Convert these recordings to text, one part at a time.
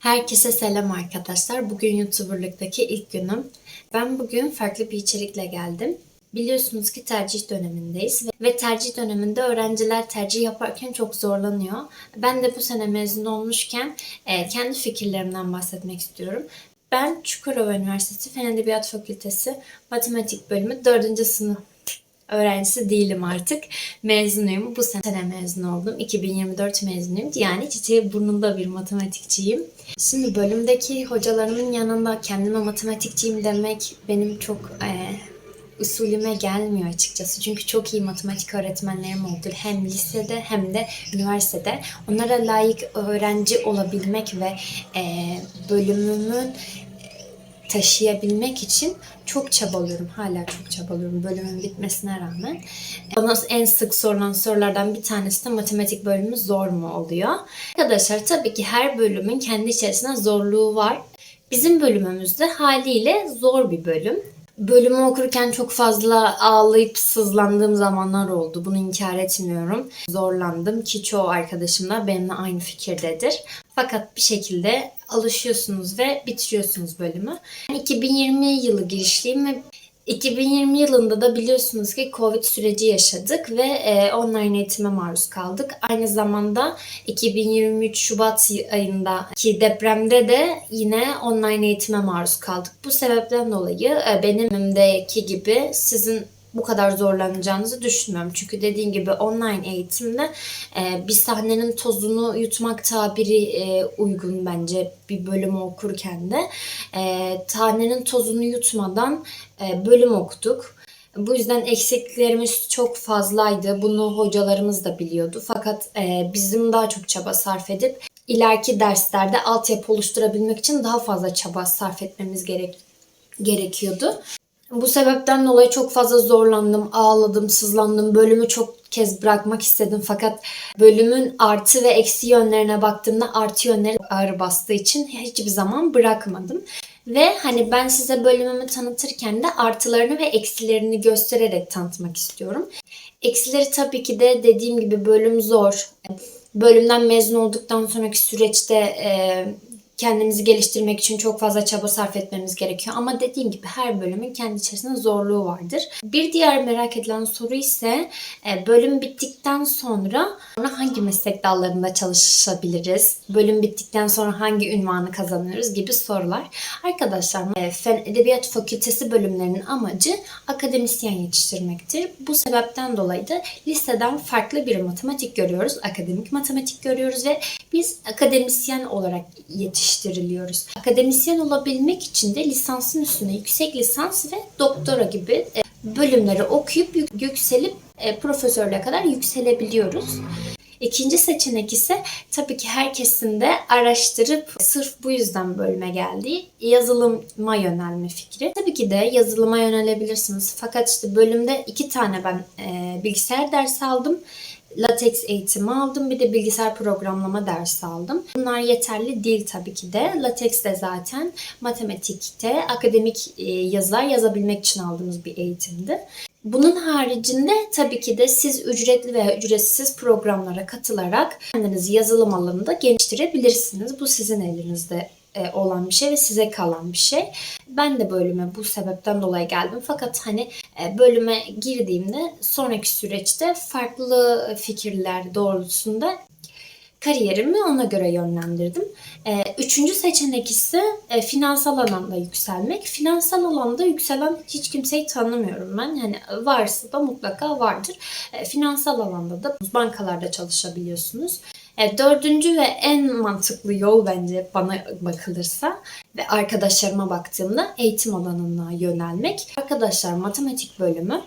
Herkese selam arkadaşlar. Bugün YouTuber'lıktaki ilk günüm. Ben bugün farklı bir içerikle geldim. Biliyorsunuz ki tercih dönemindeyiz ve- tercih döneminde öğrenciler tercih yaparken çok zorlanıyor. Ben de bu sene mezun olmuşken e, kendi fikirlerimden bahsetmek istiyorum. Ben Çukurova Üniversitesi Fen Edebiyat Fakültesi Matematik Bölümü 4. sınıf öğrencisi değilim artık. Mezunuyum. Bu sene mezun oldum. 2024 mezunuyum. Yani çiçeği burnunda bir matematikçiyim. Şimdi bölümdeki hocalarımın yanında kendime matematikçiyim demek benim çok e, usulüme gelmiyor açıkçası. Çünkü çok iyi matematik öğretmenlerim oldu. Hem lisede hem de üniversitede. Onlara layık öğrenci olabilmek ve e, bölümümün taşıyabilmek için çok çabalıyorum. Hala çok çabalıyorum bölümün bitmesine rağmen. Bana en sık sorulan sorulardan bir tanesi de matematik bölümü zor mu oluyor? Arkadaşlar tabii ki her bölümün kendi içerisinde zorluğu var. Bizim bölümümüzde haliyle zor bir bölüm. Bölümü okurken çok fazla ağlayıp sızlandığım zamanlar oldu. Bunu inkar etmiyorum. Zorlandım ki çoğu arkadaşım da benimle aynı fikirdedir. Fakat bir şekilde alışıyorsunuz ve bitiriyorsunuz bölümü. Ben 2020 yılı girişliyim ve 2020 yılında da biliyorsunuz ki Covid süreci yaşadık ve e, online eğitime maruz kaldık. Aynı zamanda 2023 Şubat ayındaki depremde de yine online eğitime maruz kaldık. Bu sebepten dolayı e, benim önümdeki gibi sizin bu kadar zorlanacağınızı düşünmüyorum. Çünkü dediğim gibi online eğitimde e, bir sahnenin tozunu yutmak tabiri e, uygun bence bir bölümü okurken de. E, sahnenin tozunu yutmadan e, bölüm okuduk. Bu yüzden eksikliklerimiz çok fazlaydı. Bunu hocalarımız da biliyordu. Fakat e, bizim daha çok çaba sarf edip ileriki derslerde altyapı oluşturabilmek için daha fazla çaba sarf etmemiz gerek gerekiyordu. Bu sebepten dolayı çok fazla zorlandım, ağladım, sızlandım. Bölümü çok kez bırakmak istedim fakat bölümün artı ve eksi yönlerine baktığımda artı yönleri ağır bastığı için hiçbir zaman bırakmadım. Ve hani ben size bölümümü tanıtırken de artılarını ve eksilerini göstererek tanıtmak istiyorum. Eksileri tabii ki de dediğim gibi bölüm zor. Bölümden mezun olduktan sonraki süreçte kendimizi geliştirmek için çok fazla çaba sarf etmemiz gerekiyor. Ama dediğim gibi her bölümün kendi içerisinde zorluğu vardır. Bir diğer merak edilen soru ise e, bölüm bittikten sonra hangi meslek dallarında çalışabiliriz? Bölüm bittikten sonra hangi ünvanı kazanırız gibi sorular. Arkadaşlar e, Fen Edebiyat Fakültesi bölümlerinin amacı akademisyen yetiştirmektir. Bu sebepten dolayı da liseden farklı bir matematik görüyoruz. Akademik matematik görüyoruz ve biz akademisyen olarak yetiştiriliyoruz. Akademisyen olabilmek için de lisansın üstüne yüksek lisans ve doktora gibi e, bölümleri okuyup yük- yükselip e, profesörlüğe kadar yükselebiliyoruz. İkinci seçenek ise tabii ki herkesin de araştırıp sırf bu yüzden bölüme geldiği yazılıma yönelme fikri. Tabii ki de yazılıma yönelebilirsiniz. Fakat işte bölümde iki tane ben e, bilgisayar dersi aldım. Latex eğitimi aldım. Bir de bilgisayar programlama dersi aldım. Bunlar yeterli değil tabii ki de. Latex de zaten matematikte akademik e, yazılar yazabilmek için aldığımız bir eğitimdi. Bunun haricinde tabii ki de siz ücretli veya ücretsiz programlara katılarak kendinizi yazılım alanında geliştirebilirsiniz. Bu sizin elinizde e, olan bir şey ve size kalan bir şey. Ben de bölüme bu sebepten dolayı geldim. Fakat hani e, bölüme girdiğimde sonraki süreçte farklı fikirler doğrultusunda kariyerimi ona göre yönlendirdim. Ee, Üçüncü seçenek ise e, finansal alanda yükselmek. Finansal alanda yükselen hiç kimseyi tanımıyorum ben. Yani varsa da mutlaka vardır. E, Finansal alanda da bankalarda çalışabiliyorsunuz. E, Dördüncü ve en mantıklı yol bence bana bakılırsa ve arkadaşlarıma baktığımda eğitim alanına yönelmek. Arkadaşlar matematik bölümü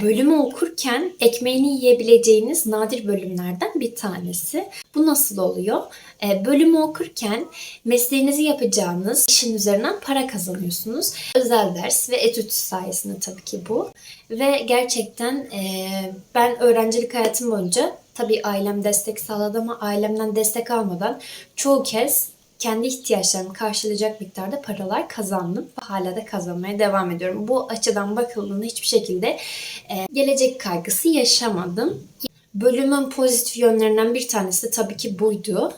bölümü okurken ekmeğini yiyebileceğiniz nadir bölümlerden bir tanesi. Bu nasıl oluyor? Ee, bölümü okurken mesleğinizi yapacağınız işin üzerinden para kazanıyorsunuz. Özel ders ve etüt sayesinde tabii ki bu. Ve gerçekten e, ben öğrencilik hayatım boyunca tabii ailem destek sağladı ama ailemden destek almadan çoğu kez kendi ihtiyaçlarımı karşılayacak miktarda paralar kazandım. ve Hala da kazanmaya devam ediyorum. Bu açıdan bakıldığında hiçbir şekilde e, gelecek kaygısı yaşamadım. Bölümün pozitif yönlerinden bir tanesi tabii ki buydu.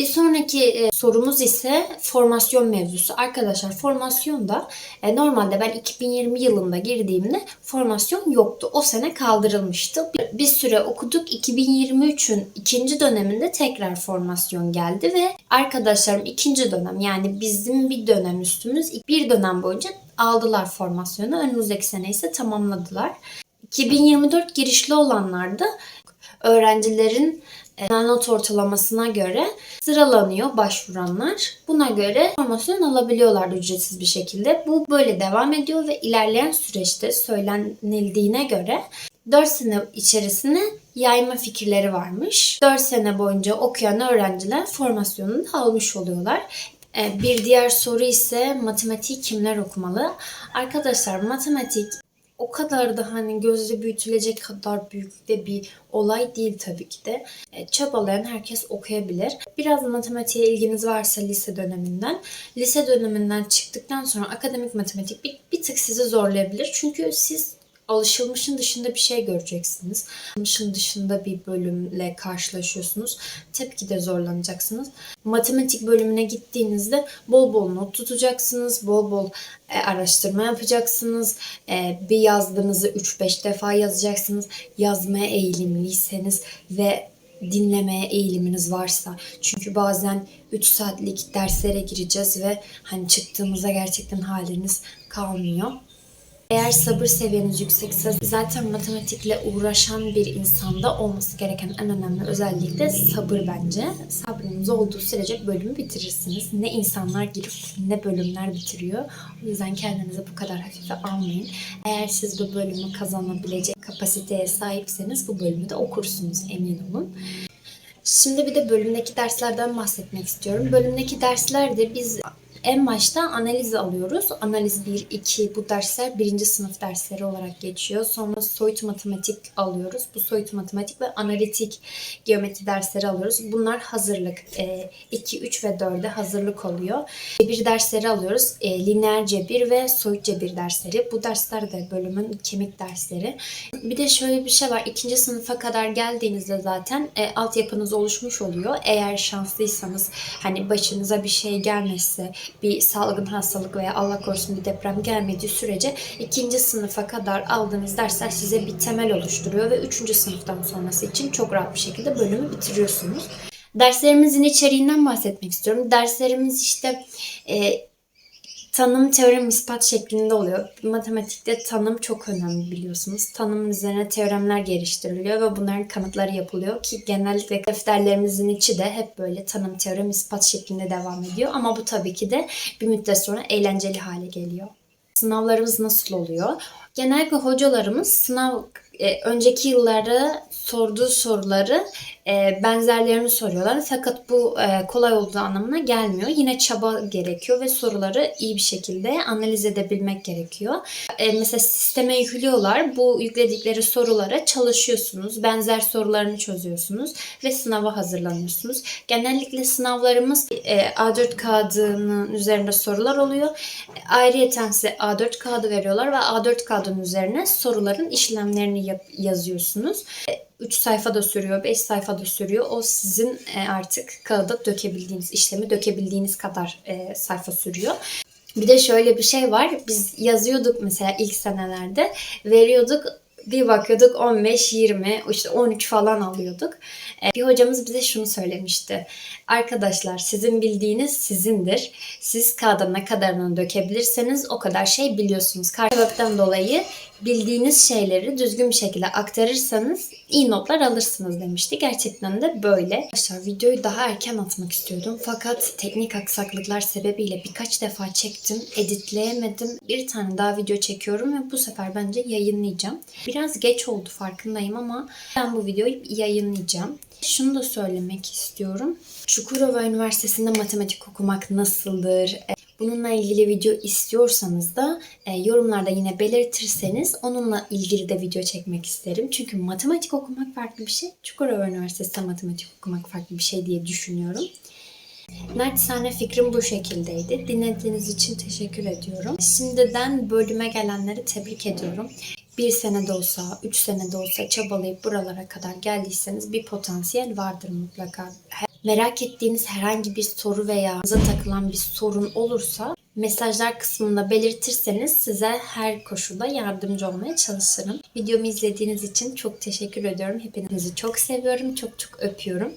Bir sonraki e, sorumuz ise formasyon mevzusu. Arkadaşlar formasyonda e, normalde ben 2020 yılında girdiğimde formasyon yoktu. O sene kaldırılmıştı. Bir, süre okuduk. 2023'ün ikinci döneminde tekrar formasyon geldi ve arkadaşlarım ikinci dönem yani bizim bir dönem üstümüz bir dönem boyunca aldılar formasyonu. Önümüzdeki sene ise tamamladılar. 2024 girişli olanlarda öğrencilerin not ortalamasına göre sıralanıyor başvuranlar. Buna göre formasyon alabiliyorlar ücretsiz bir şekilde. Bu böyle devam ediyor ve ilerleyen süreçte söylenildiğine göre 4 sene içerisinde yayma fikirleri varmış. 4 sene boyunca okuyan öğrenciler formasyonunu almış oluyorlar. E, Bir diğer soru ise matematiği kimler okumalı? Arkadaşlar matematik o kadar da hani gözle büyütülecek kadar büyük bir olay değil tabii ki de. E, çabalayan herkes okuyabilir. Biraz matematiğe ilginiz varsa lise döneminden, lise döneminden çıktıktan sonra akademik matematik bir, bir tık sizi zorlayabilir. Çünkü siz alışılmışın dışında bir şey göreceksiniz. Alışılmışın dışında bir bölümle karşılaşıyorsunuz. Tabii ki de zorlanacaksınız. Matematik bölümüne gittiğinizde bol bol not tutacaksınız. Bol bol e, araştırma yapacaksınız. E, bir yazdığınızı 3-5 defa yazacaksınız. Yazmaya eğilimliyseniz ve dinlemeye eğiliminiz varsa. Çünkü bazen 3 saatlik derslere gireceğiz ve hani çıktığımızda gerçekten haliniz kalmıyor. Eğer sabır seviyeniz yüksekse zaten matematikle uğraşan bir insanda olması gereken en önemli özellik de sabır bence. Sabrınız olduğu sürece bölümü bitirirsiniz. Ne insanlar girip ne bölümler bitiriyor. O yüzden kendinizi bu kadar hafife almayın. Eğer siz bu bölümü kazanabilecek kapasiteye sahipseniz bu bölümü de okursunuz emin olun. Şimdi bir de bölümdeki derslerden bahsetmek istiyorum. Bölümdeki derslerde biz en başta analiz alıyoruz. Analiz 1, 2 bu dersler birinci sınıf dersleri olarak geçiyor. Sonra soyut matematik alıyoruz. Bu soyut matematik ve analitik geometri dersleri alıyoruz. Bunlar hazırlık. 2, 3 ve 4'e hazırlık oluyor. Bir dersleri alıyoruz. E, lineer cebir ve soyut cebir dersleri. Bu dersler de bölümün kemik dersleri. Bir de şöyle bir şey var. İkinci sınıfa kadar geldiğinizde zaten e, altyapınız oluşmuş oluyor. Eğer şanslıysanız hani başınıza bir şey gelmezse bir salgın hastalık veya Allah korusun bir deprem gelmediği sürece ikinci sınıfa kadar aldığınız dersler size bir temel oluşturuyor ve üçüncü sınıftan sonrası için çok rahat bir şekilde bölümü bitiriyorsunuz. Derslerimizin içeriğinden bahsetmek istiyorum. Derslerimiz işte e, tanım, teorem, ispat şeklinde oluyor. Matematikte tanım çok önemli biliyorsunuz. Tanım üzerine teoremler geliştiriliyor ve bunların kanıtları yapılıyor ki genellikle defterlerimizin içi de hep böyle tanım, teorem, ispat şeklinde devam ediyor. Ama bu tabii ki de bir müddet sonra eğlenceli hale geliyor. Sınavlarımız nasıl oluyor? Genellikle hocalarımız sınav e, önceki yıllarda sorduğu soruları e, benzerlerini soruyorlar. Fakat bu e, kolay olduğu anlamına gelmiyor. Yine çaba gerekiyor ve soruları iyi bir şekilde analiz edebilmek gerekiyor. E, mesela sisteme yüklüyorlar. Bu yükledikleri sorulara çalışıyorsunuz. Benzer sorularını çözüyorsunuz ve sınava hazırlanıyorsunuz. Genellikle sınavlarımız e, A4 kağıdının üzerinde sorular oluyor. Ayrıyeten size A4 kağıdı veriyorlar ve A4 kağıdının üzerine soruların işlemlerini yap- yazıyorsunuz. 3 sayfa da sürüyor, 5 sayfa da sürüyor. O sizin e, artık kağıda dökebildiğiniz, işlemi dökebildiğiniz kadar e, sayfa sürüyor. Bir de şöyle bir şey var. Biz yazıyorduk mesela ilk senelerde. Veriyorduk bir bakıyorduk 15, 20, işte 13 falan alıyorduk. E, Bir hocamız bize şunu söylemişti. Arkadaşlar sizin bildiğiniz sizindir. Siz kağıda ne kadarını dökebilirseniz o kadar şey biliyorsunuz. Sebepten dolayı bildiğiniz şeyleri düzgün bir şekilde aktarırsanız iyi notlar alırsınız demişti. Gerçekten de böyle. Arkadaşlar videoyu daha erken atmak istiyordum. Fakat teknik aksaklıklar sebebiyle birkaç defa çektim. Editleyemedim. Bir tane daha video çekiyorum ve bu sefer bence yayınlayacağım. Biraz geç oldu farkındayım ama ben bu videoyu yayınlayacağım. Şunu da söylemek istiyorum. Çukurova Üniversitesi'nde matematik okumak nasıldır? Bununla ilgili video istiyorsanız da e, yorumlarda yine belirtirseniz onunla ilgili de video çekmek isterim. Çünkü matematik okumak farklı bir şey. Çukurova Üniversitesi'nde matematik okumak farklı bir şey diye düşünüyorum. Naçizane fikrim bu şekildeydi. Dinlediğiniz için teşekkür ediyorum. Şimdiden bölüme gelenleri tebrik ediyorum. Bir sene de olsa, üç sene de olsa çabalayıp buralara kadar geldiyseniz bir potansiyel vardır mutlaka. Merak ettiğiniz herhangi bir soru veya size takılan bir sorun olursa mesajlar kısmında belirtirseniz size her koşulda yardımcı olmaya çalışırım. Videomu izlediğiniz için çok teşekkür ediyorum. Hepinizi çok seviyorum. Çok çok öpüyorum.